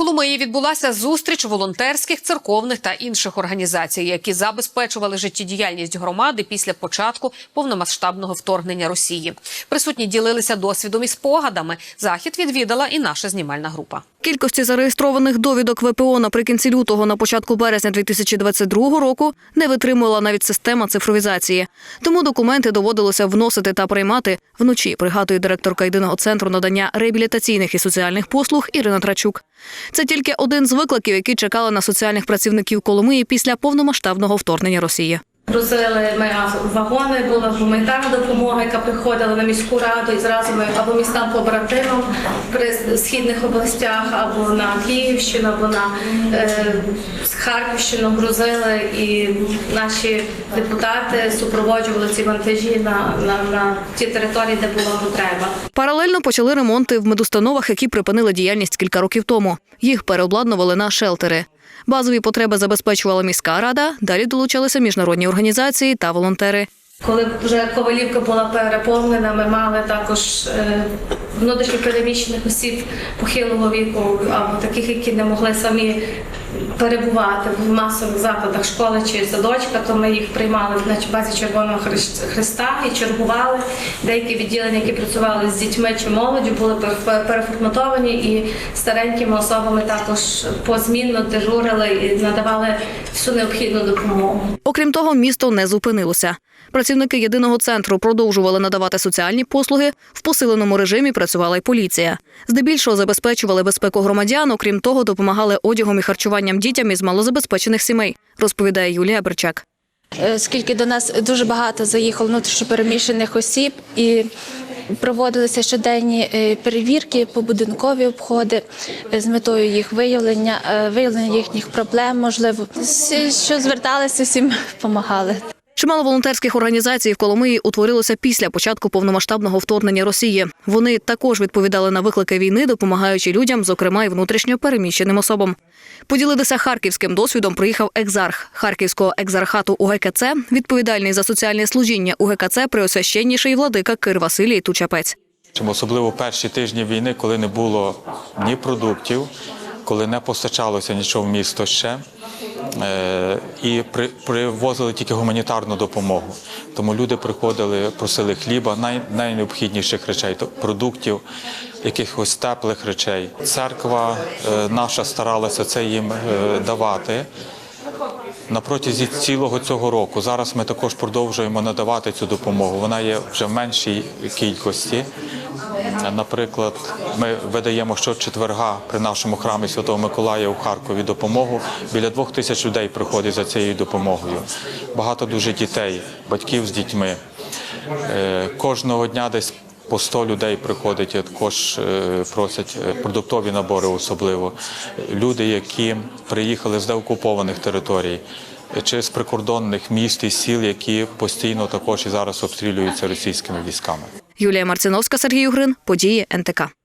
Коломиї відбулася зустріч волонтерських, церковних та інших організацій, які забезпечували життєдіяльність громади після початку повномасштабного вторгнення Росії. Присутні ділилися досвідом і спогадами. Захід відвідала і наша знімальна група. Кількості зареєстрованих довідок ВПО наприкінці лютого на початку березня 2022 року не витримувала навіть система цифровізації. Тому документи доводилося вносити та приймати вночі, пригадує директорка єдиного центру надання реабілітаційних і соціальних послуг Ірина Трачук. Це тільки один з викликів, які чекали на соціальних працівників Коломиї після повномасштабного вторгнення Росії. Грузили ми вагони, була гуманітарна допомога, яка приходила на міську раду і зразу ми або містам побратимам при східних областях, або на Київщину, або на е, Харківщину грузили, і наші депутати супроводжували ці вантажі на, на, на ті території, де була потреба. Паралельно почали ремонти в медустановах, які припинили діяльність кілька років тому. Їх переобладнували на шелтери. Базові потреби забезпечувала міська рада. Далі долучалися міжнародні організації та волонтери. Коли вже Ковалівка була переповнена, ми мали також е, внутрішньо переміщених осіб похилого віку або таких, які не могли самі перебувати в масових закладах школи чи садочка, то ми їх приймали на базі Червоного Хрис- Христа і чергували. Деякі відділення, які працювали з дітьми чи молоддю, були пер- переформатовані і старенькими особами також позмінно дежурили і надавали всю необхідну допомогу. Окрім того, місто не зупинилося. Працівники єдиного центру продовжували надавати соціальні послуги. В посиленому режимі працювала й поліція. Здебільшого забезпечували безпеку громадян. Окрім того, допомагали одягом і харчуванням дітям із малозабезпечених сімей, розповідає Юлія Берчак. Е, оскільки до нас дуже багато заїхало внутрішньопереміщених осіб і проводилися щоденні е, перевірки, побудинкові обходи е, з метою їх виявлення, виявлення їхніх проблем, можливо, що зверталися, всім допомагали. Чимало волонтерських організацій в Коломиї утворилося після початку повномасштабного вторгнення Росії. Вони також відповідали на виклики війни, допомагаючи людям, зокрема й внутрішньо переміщеним особам. Поділитися харківським досвідом приїхав екзарх Харківського екзархату УГКЦ, відповідальний за соціальне служіння УГКЦ преосвященніший владика Кир Василій Тучапець. Особливо перші тижні війни, коли не було ні продуктів, коли не постачалося нічого в місто ще, і при, привозили тільки гуманітарну допомогу. Тому люди приходили, просили хліба, най, найнеобхідніших речей, продуктів, якихось теплих речей. Церква е, наша старалася це їм е, давати. На протязі цілого цього року зараз ми також продовжуємо надавати цю допомогу. Вона є вже в меншій кількості. Наприклад, ми видаємо щочетверга при нашому храмі Святого Миколая у Харкові допомогу. Біля двох тисяч людей приходить за цією допомогою. Багато дуже дітей, батьків з дітьми. Е, Кожного дня десь по 100 людей приходить, також е, просять е, продуктові набори, особливо люди, які приїхали з деокупованих територій. Чи з прикордонних міст і сіл, які постійно також і зараз обстрілюються російськими військами. Юлія Марциновська, Сергій Угрин. Події НТК.